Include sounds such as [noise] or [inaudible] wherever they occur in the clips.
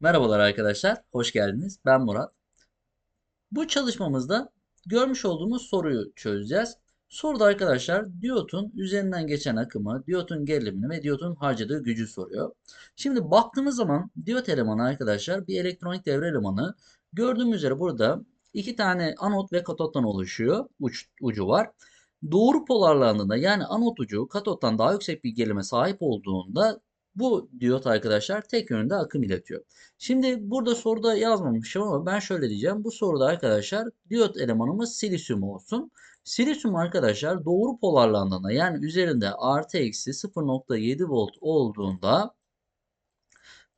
Merhabalar arkadaşlar, hoş geldiniz. Ben Murat. Bu çalışmamızda görmüş olduğumuz soruyu çözeceğiz. Soruda arkadaşlar diyotun üzerinden geçen akımı, diyotun gerilimini ve diyotun harcadığı gücü soruyor. Şimdi baktığımız zaman diyot elemanı arkadaşlar bir elektronik devre elemanı. Gördüğümüz üzere burada iki tane anot ve katottan oluşuyor. Uç, ucu var. Doğru polarlandığında yani anot ucu katottan daha yüksek bir gerilime sahip olduğunda bu diyot arkadaşlar tek yönde akım iletiyor. Şimdi burada soruda yazmamışım ama ben şöyle diyeceğim. Bu soruda arkadaşlar diyot elemanımız silisyum olsun. Silisyum arkadaşlar doğru polarlandığında yani üzerinde artı eksi 0.7 volt olduğunda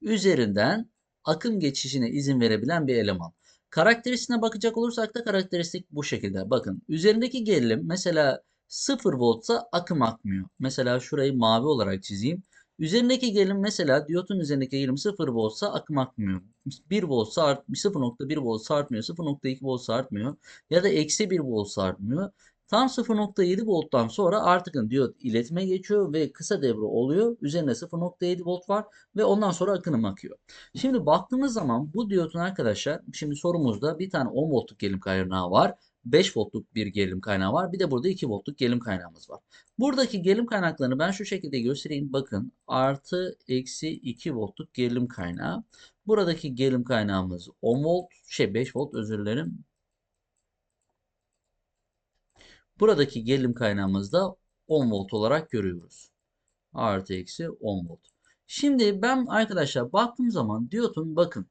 üzerinden akım geçişine izin verebilen bir eleman. Karakteristiğine bakacak olursak da karakteristik bu şekilde. Bakın üzerindeki gerilim mesela 0 voltsa akım akmıyor. Mesela şurayı mavi olarak çizeyim. Üzerindeki gerilim mesela diyotun üzerindeki gerilim 0 voltsa akım akmıyor. 1 voltsa art, 0.1 voltsa artmıyor. 0.2 voltsa artmıyor. Ya da eksi 1 voltsa artmıyor. Tam 0.7 volttan sonra artık diyot iletime geçiyor ve kısa devre oluyor. Üzerinde 0.7 volt var ve ondan sonra akınım akıyor. Şimdi baktığımız zaman bu diyotun arkadaşlar şimdi sorumuzda bir tane 10 voltluk gerilim kaynağı var. 5 voltluk bir gerilim kaynağı var. Bir de burada 2 voltluk gerilim kaynağımız var. Buradaki gerilim kaynaklarını ben şu şekilde göstereyim. Bakın artı eksi 2 voltluk gerilim kaynağı. Buradaki gerilim kaynağımız 10 volt şey 5 volt özür dilerim. Buradaki gerilim kaynağımız da 10 volt olarak görüyoruz. Artı eksi 10 volt. Şimdi ben arkadaşlar baktığım zaman diyotun bakın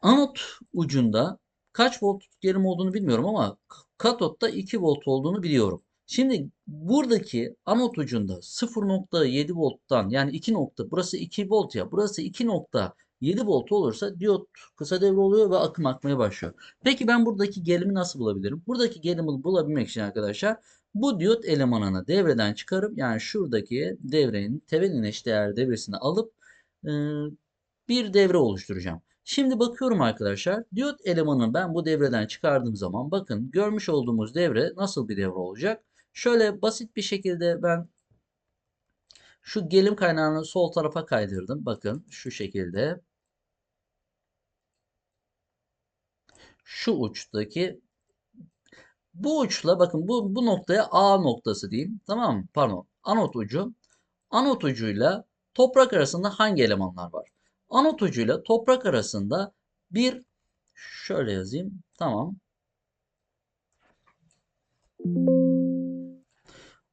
anot ucunda kaç volt gerilim olduğunu bilmiyorum ama katotta 2 volt olduğunu biliyorum. Şimdi buradaki anot ucunda 0.7 volttan yani 2 nokta burası 2 volt ya burası 2 nokta 7 volt olursa diyot kısa devre oluyor ve akım akmaya başlıyor. Peki ben buradaki gerilimi nasıl bulabilirim? Buradaki gerilimi bulabilmek için arkadaşlar bu diyot elemanını devreden çıkarıp yani şuradaki devrenin tevelin eşdeğer devresini alıp e, bir devre oluşturacağım. Şimdi bakıyorum arkadaşlar. Diyot elemanını ben bu devreden çıkardığım zaman bakın görmüş olduğumuz devre nasıl bir devre olacak? Şöyle basit bir şekilde ben şu gelim kaynağını sol tarafa kaydırdım. Bakın şu şekilde. Şu uçtaki bu uçla bakın bu, bu noktaya A noktası diyeyim. Tamam mı? Pardon. Anot ucu. Anot ucuyla toprak arasında hangi elemanlar var? Anot ucuyla toprak arasında bir şöyle yazayım. Tamam.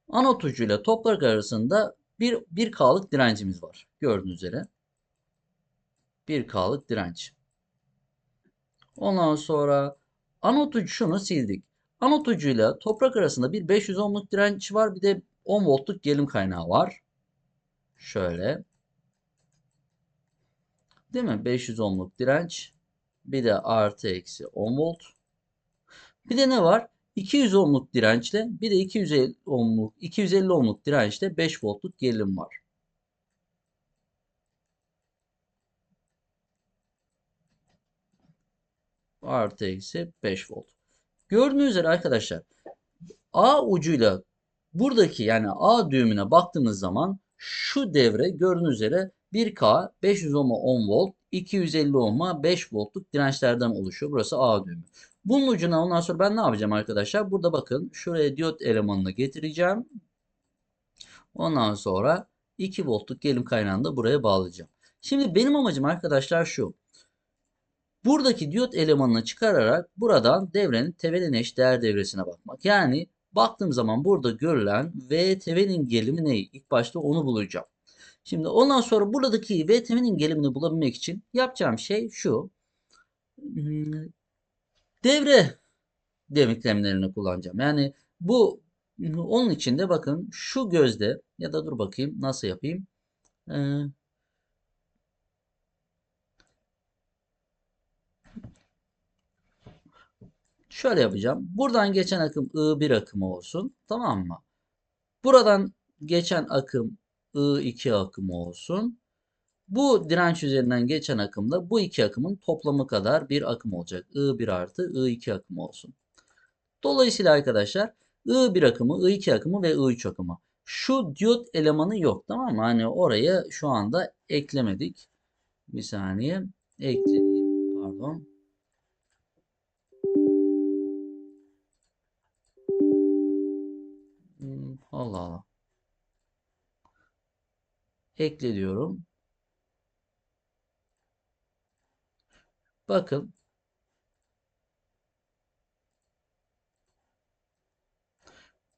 Anot ucuyla toprak arasında bir 1K'lık direncimiz var. Gördüğünüz üzere. 1K'lık direnç. Ondan sonra anot ucu şunu sildik. Anot ucuyla toprak arasında bir 500 ohmluk direnç var. Bir de 10 voltluk gerilim kaynağı var. Şöyle. Değil mi? 500 ohmluk direnç. Bir de artı eksi 10 volt. Bir de ne var? 200 ohmluk dirençle bir de 250 ohmluk 250 ohmluk dirençle 5 voltluk gerilim var. Artı eksi 5 volt. Gördüğünüz üzere arkadaşlar A ucuyla buradaki yani A düğümüne baktığımız zaman şu devre gördüğünüz üzere 1K 500 ohm'a 10 volt 250 ohm'a 5 voltluk dirençlerden oluşuyor. Burası A düğümü. Bunun ucuna ondan sonra ben ne yapacağım arkadaşlar? Burada bakın şuraya diyot elemanını getireceğim. Ondan sonra 2 voltluk gerilim kaynağını da buraya bağlayacağım. Şimdi benim amacım arkadaşlar şu. Buradaki diyot elemanını çıkararak buradan devrenin tevelin eş değer devresine bakmak. Yani baktığım zaman burada görülen VTV'nin gerilimi ne? İlk başta onu bulacağım. Şimdi ondan sonra buradaki VTV'nin gerilimini bulabilmek için yapacağım şey şu. Hmm, devre denklemlerini kullanacağım. Yani bu onun için de bakın şu gözde ya da dur bakayım nasıl yapayım. Ee, şöyle yapacağım. Buradan geçen akım I1 akımı olsun. Tamam mı? Buradan geçen akım I2 akımı olsun. Bu direnç üzerinden geçen akımda bu iki akımın toplamı kadar bir akım olacak. I1 artı I2 akımı olsun. Dolayısıyla arkadaşlar I1 akımı, I2 akımı ve I3 akımı. Şu diyot elemanı yok tamam mı? Hani oraya şu anda eklemedik. Bir saniye. Ekleyeyim. Pardon. Hmm, Allah Allah. Ekle diyorum. Bakın.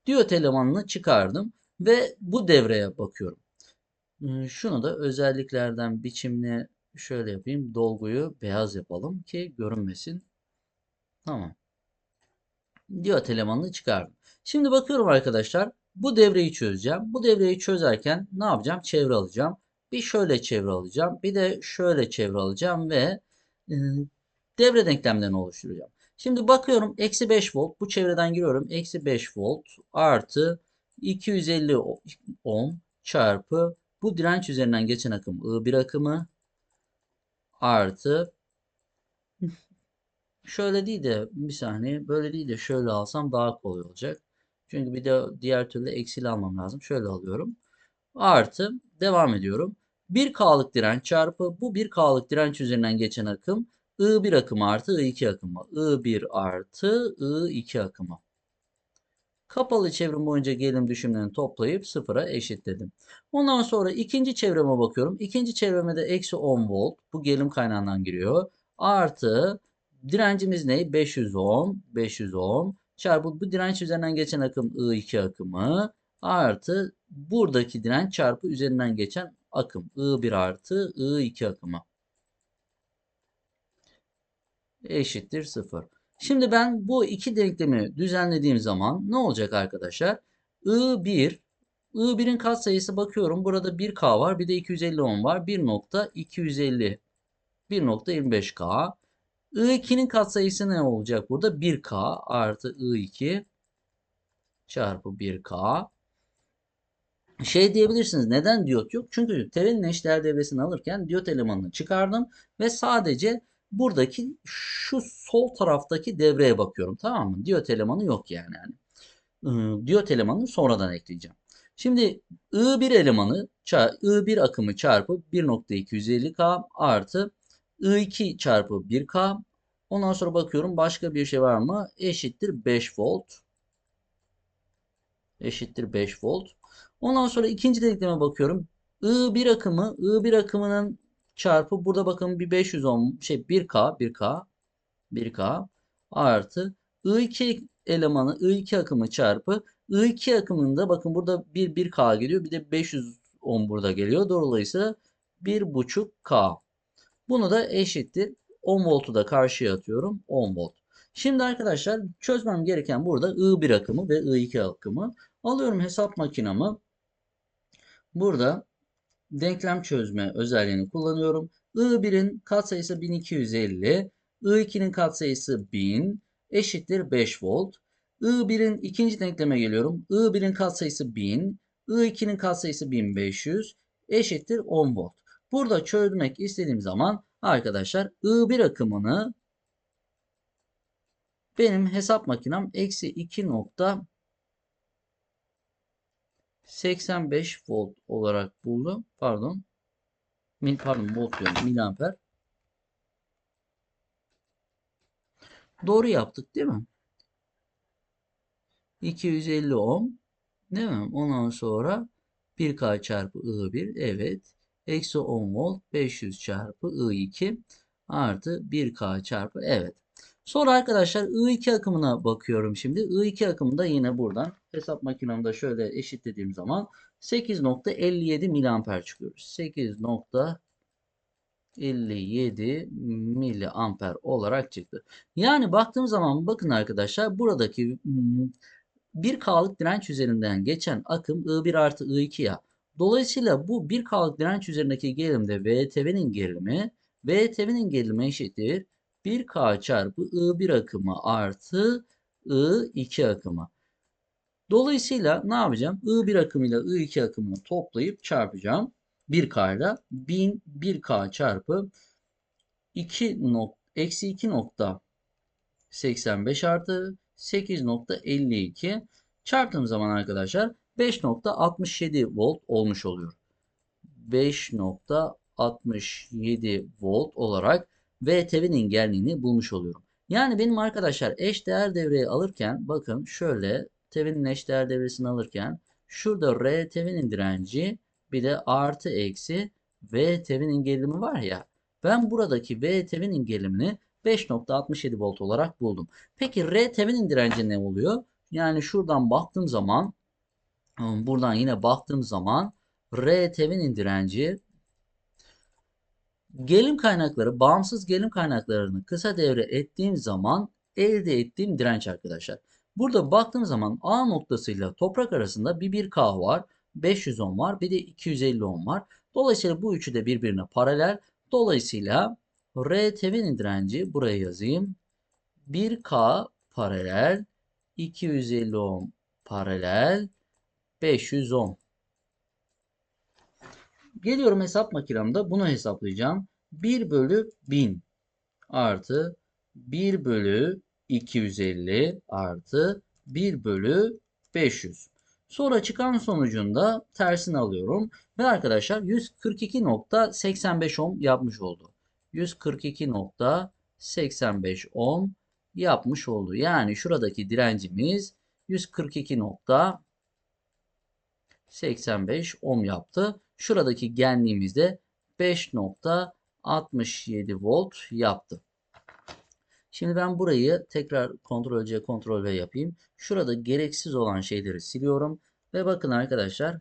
Diyot elemanını çıkardım ve bu devreye bakıyorum. Hmm, Şunu da özelliklerden biçimini şöyle yapayım. Dolguyu beyaz yapalım ki görünmesin. Tamam. Diyot elemanını çıkardım. Şimdi bakıyorum arkadaşlar. Bu devreyi çözeceğim. Bu devreyi çözerken ne yapacağım? Çevre alacağım. Bir şöyle çevre alacağım. Bir de şöyle çevre alacağım ve e, devre denklemlerini oluşturacağım. Şimdi bakıyorum. Eksi 5 volt. Bu çevreden giriyorum. Eksi 5 volt artı 250 ohm çarpı bu direnç üzerinden geçen akım I1 akımı artı [laughs] şöyle değil de bir saniye böyle değil de şöyle alsam daha kolay olacak. Çünkü bir de diğer türlü eksiyle almam lazım. Şöyle alıyorum. Artı devam ediyorum. 1K'lık direnç çarpı bu 1K'lık direnç üzerinden geçen akım I1 akımı artı I2 akımı. I1 artı I2 akımı. Kapalı çevrim boyunca gerilim düşümlerini toplayıp sıfıra eşitledim. Ondan sonra ikinci çevreme bakıyorum. İkinci çevreme de eksi 10 volt. Bu gerilim kaynağından giriyor. Artı direncimiz ne? 500 ohm. 500 ohm. Çarpı bu direnç üzerinden geçen akım I2 akımı. Artı buradaki direnç çarpı üzerinden geçen akım. I1 artı I2 akımı. Eşittir 0. Şimdi ben bu iki denklemi düzenlediğim zaman ne olacak arkadaşlar? I1 I1'in katsayısı bakıyorum. Burada 1K var. Bir de 250 ohm var. 1.250 1.25K. I2'nin katsayısı ne olacak burada? 1K artı I2 çarpı 1K. Şey diyebilirsiniz. Neden diyot yok? Çünkü terenin eşdeğer devresini alırken diyot elemanını çıkardım ve sadece buradaki şu sol taraftaki devreye bakıyorum. Tamam mı? Diyot elemanı yok yani. yani. Ee, diyot elemanını sonradan ekleyeceğim. Şimdi I1 elemanı I1 akımı çarpı 1.250K artı I2 çarpı 1K. Ondan sonra bakıyorum başka bir şey var mı? Eşittir 5 volt. Eşittir 5 volt. Ondan sonra ikinci denkleme bakıyorum. I1 akımı, I1 akımının çarpı burada bakın bir 500 ohm şey 1K 1K 1K artı I2 elemanı I2 akımı çarpı I2 akımında bakın burada 1 1K geliyor bir de 500 ohm burada geliyor. Dolayısıyla 1.5K. Bunu da eşittir. 10 voltu da karşıya atıyorum. 10 volt. Şimdi arkadaşlar çözmem gereken burada I1 akımı ve I2 akımı. Alıyorum hesap makinamı. Burada denklem çözme özelliğini kullanıyorum. I1'in katsayısı 1250, I2'nin katsayısı 1000 eşittir 5 volt. I1'in ikinci denkleme geliyorum. I1'in katsayısı 1000, I2'nin katsayısı 1500 eşittir 10 volt. Burada çözmek istediğim zaman arkadaşlar I1 akımını benim hesap makinem eksi 2 nokta 85 volt olarak buldum. Pardon. Mil, pardon volt diyorum. Miliamper. Doğru yaptık değil mi? 250 ohm. Değil mi? Ondan sonra 1K çarpı I1. Evet. Eksi 10 volt 500 çarpı I2 artı 1K çarpı evet. Sonra arkadaşlar I2 akımına bakıyorum şimdi. I2 akımında yine buradan hesap makinemde şöyle eşitlediğim zaman 8.57 miliamper çıkıyor. 8.57 miliamper olarak çıktı. Yani baktığım zaman bakın arkadaşlar buradaki 1K'lık direnç üzerinden geçen akım I1 artı I2 ya. Dolayısıyla bu 1K'lık direnç üzerindeki gerilimde VTV'nin gerilimi VTV'nin gerilimi eşittir 1K çarpı I1 akımı artı I2 akımı. Dolayısıyla ne yapacağım? I1 akımı ile I2 akımını toplayıp çarpacağım. 1K ile 1000 1K çarpı 2 nok eksi 2.85 artı 8.52 çarptığım zaman arkadaşlar 5.67 volt olmuş oluyor. 5. 67 volt olarak VTV'nin geldiğini bulmuş oluyorum. Yani benim arkadaşlar eş değer devreyi alırken bakın şöyle TV'nin eş değer devresini alırken şurada RTV'nin direnci bir de artı eksi VTV'nin gerilimi var ya ben buradaki VTV'nin gerilimini 5.67 volt olarak buldum. Peki RTV'nin direnci ne oluyor? Yani şuradan baktığım zaman buradan yine baktığım zaman RTV'nin direnci gelim kaynakları, bağımsız gelim kaynaklarını kısa devre ettiğim zaman elde ettiğim direnç arkadaşlar. Burada baktığım zaman A noktasıyla toprak arasında bir 1K var, 500 ohm var, bir de 250 ohm var. Dolayısıyla bu üçü de birbirine paralel. Dolayısıyla RTV'nin direnci buraya yazayım. 1K paralel, 250 ohm paralel, 500 ohm. Geliyorum hesap makinemde bunu hesaplayacağım. 1 bölü 1000 artı 1 bölü 250 artı 1 bölü 500. Sonra çıkan sonucunda tersini alıyorum. Ve arkadaşlar 142.85 ohm yapmış oldu. 142.85 ohm yapmış oldu. Yani şuradaki direncimiz 142.85 ohm yaptı. Şuradaki genliğimiz de 5.67 volt yaptı. Şimdi ben burayı tekrar kontrol C, kontrol V yapayım. Şurada gereksiz olan şeyleri siliyorum. Ve bakın arkadaşlar.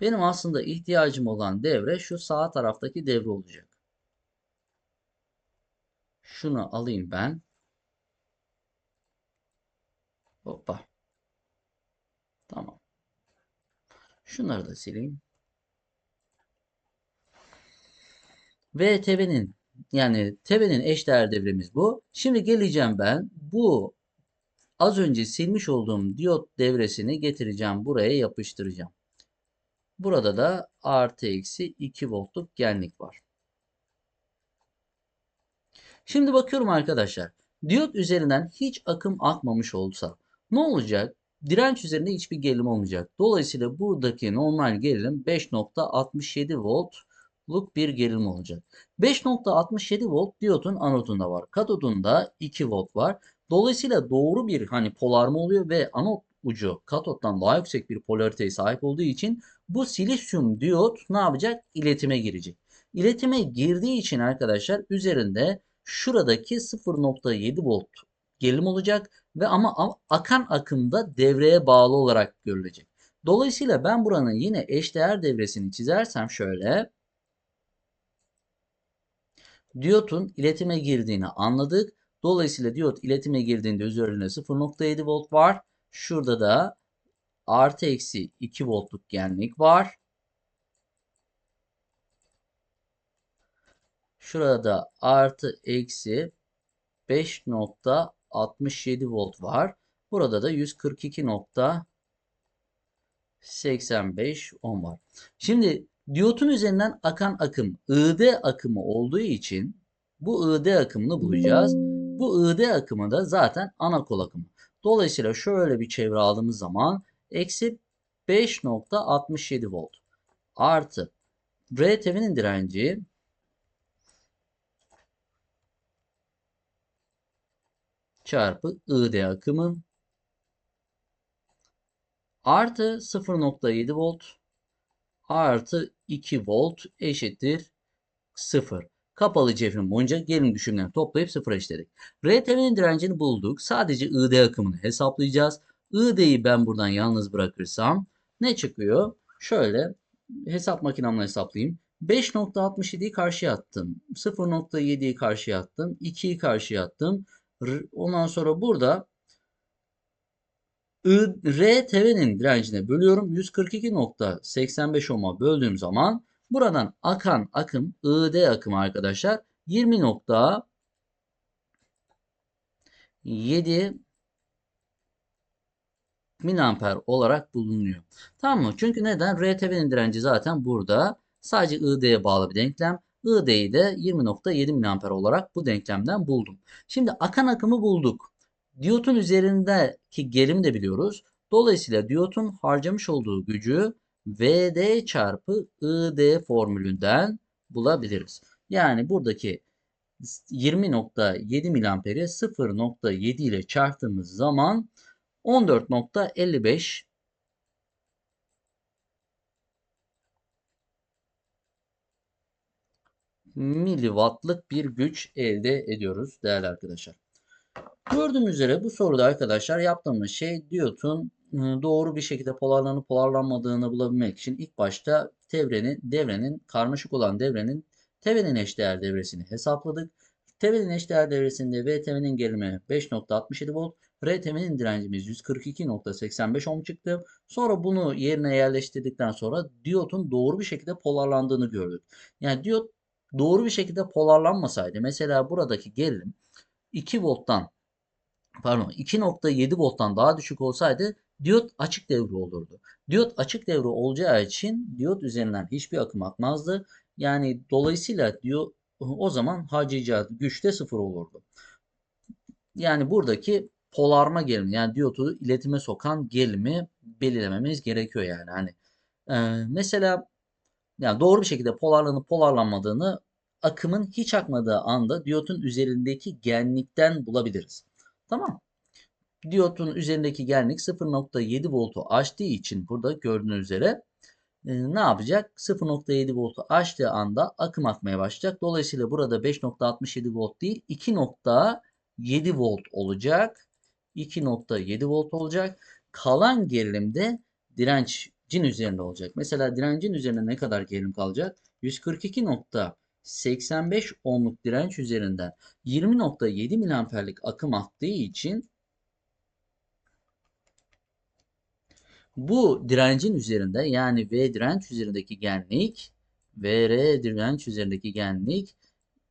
Benim aslında ihtiyacım olan devre şu sağ taraftaki devre olacak. Şunu alayım ben. Hoppa. Tamam. Şunları da sileyim. Ve TV'nin yani TV'nin eşdeğer devremiz bu. Şimdi geleceğim ben bu az önce silmiş olduğum diyot devresini getireceğim buraya yapıştıracağım. Burada da artı eksi 2 voltluk genlik var. Şimdi bakıyorum arkadaşlar. Diyot üzerinden hiç akım akmamış olsa ne olacak? Direnç üzerinde hiçbir gerilim olmayacak. Dolayısıyla buradaki normal gerilim 5.67 voltluk bir gerilim olacak. 5.67 volt diyotun anodunda var. Katodunda 2 volt var. Dolayısıyla doğru bir hani polarma oluyor ve anot ucu katottan daha yüksek bir polariteye sahip olduğu için bu silisyum diyot ne yapacak? İletime girecek. İletime girdiği için arkadaşlar üzerinde şuradaki 0.7 volt gerilim olacak ve ama akan akımda devreye bağlı olarak görülecek. Dolayısıyla ben buranın yine eşdeğer devresini çizersem şöyle diyotun iletime girdiğini anladık. Dolayısıyla diyot iletime girdiğinde üzerinde 0.7 volt var. Şurada da artı eksi 2 voltluk genlik var. Şurada artı eksi 5.67 volt var. Burada da 142.85 ohm var. Şimdi diyotun üzerinden akan akım ID akımı olduğu için bu ID akımını bulacağız. Bu ID akımı da zaten ana kol akımı. Dolayısıyla şöyle bir çevre aldığımız zaman eksi 5.67 volt artı RTV'nin direnci çarpı ID akımı artı 0.7 volt artı 2 volt eşittir 0. Kapalı cevrim boyunca gerilim düşümlerini toplayıp sıfır eşledik. RTV'nin direncini bulduk. Sadece ID akımını hesaplayacağız. ID'yi ben buradan yalnız bırakırsam ne çıkıyor? Şöyle hesap makinemle hesaplayayım. 5.67'yi karşıya attım. 0.7'yi karşıya attım. 2'yi karşıya attım. Ondan sonra burada RTV'nin direncine bölüyorum. 142.85 ohm'a böldüğüm zaman buradan akan akım ID akımı arkadaşlar 20.7 miliamper olarak bulunuyor. Tamam mı? Çünkü neden? RTV'nin direnci zaten burada. Sadece ID'ye bağlı bir denklem. ID'yi de 20.7 miliamper olarak bu denklemden buldum. Şimdi akan akımı bulduk. Diyotun üzerindeki gerimi de biliyoruz. Dolayısıyla diyotun harcamış olduğu gücü VD çarpı ID formülünden bulabiliriz. Yani buradaki 20.7 miliamperi 0.7 ile çarptığımız zaman 14.55 miliwattlık bir güç elde ediyoruz değerli arkadaşlar. Gördüğümüz üzere bu soruda arkadaşlar yaptığımız şey diyotun ıı, doğru bir şekilde polarlanıp polarlanmadığını bulabilmek için ilk başta devrenin, devrenin karmaşık olan devrenin Thevenin eşdeğer devresini hesapladık. Thevenin eşdeğer devresinde VTV'nin gerilimi 5.67 volt, RTV'nin direncimiz 142.85 ohm çıktı. Sonra bunu yerine yerleştirdikten sonra diyotun doğru bir şekilde polarlandığını gördük. Yani diyot doğru bir şekilde polarlanmasaydı mesela buradaki gerilim 2 volttan pardon 2.7 volttan daha düşük olsaydı diyot açık devre olurdu. Diyot açık devre olacağı için diyot üzerinden hiçbir akım akmazdı. Yani dolayısıyla diyor o zaman harcayacağı güç de sıfır olurdu. Yani buradaki polarma gerilimi yani diyotu iletime sokan gerilimi belirlememiz gerekiyor yani. Hani e, mesela yani doğru bir şekilde polarlanıp polarlanmadığını akımın hiç akmadığı anda diyotun üzerindeki genlikten bulabiliriz. Tamam. Diyotun üzerindeki genlik 0.7 voltu aştığı için burada gördüğünüz üzere e, ne yapacak? 0.7 voltu aştığı anda akım akmaya başlayacak. Dolayısıyla burada 5.67 volt değil 2.7 volt olacak. 2.7 volt olacak. Kalan gerilimde direncin üzerinde olacak. Mesela direncin üzerinde ne kadar gerilim kalacak? 142.85 ohmluk direnç üzerinden 20.7 miliamperlik akım aktığı için Bu direncin üzerinde yani V direnç üzerindeki genlik ve R direnç üzerindeki genlik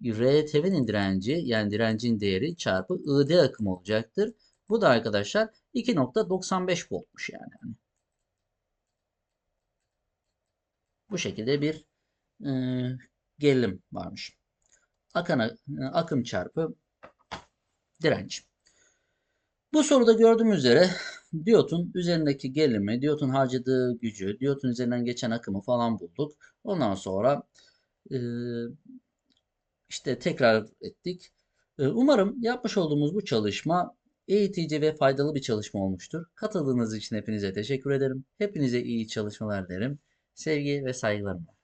R Thevenin direnci yani direncin değeri çarpı ID akım olacaktır. Bu da arkadaşlar 2.95 voltmuş yani. Bu şekilde bir e, gerilim varmış. Akana, akım çarpı direnç. Bu soruda gördüğümüz üzere diyotun üzerindeki gerilimi, diyotun harcadığı gücü, diyotun üzerinden geçen akımı falan bulduk. Ondan sonra e, işte tekrar ettik. E, umarım yapmış olduğumuz bu çalışma eğitici ve faydalı bir çalışma olmuştur. Katıldığınız için hepinize teşekkür ederim. Hepinize iyi çalışmalar derim. Sevgi ve saygılarımla.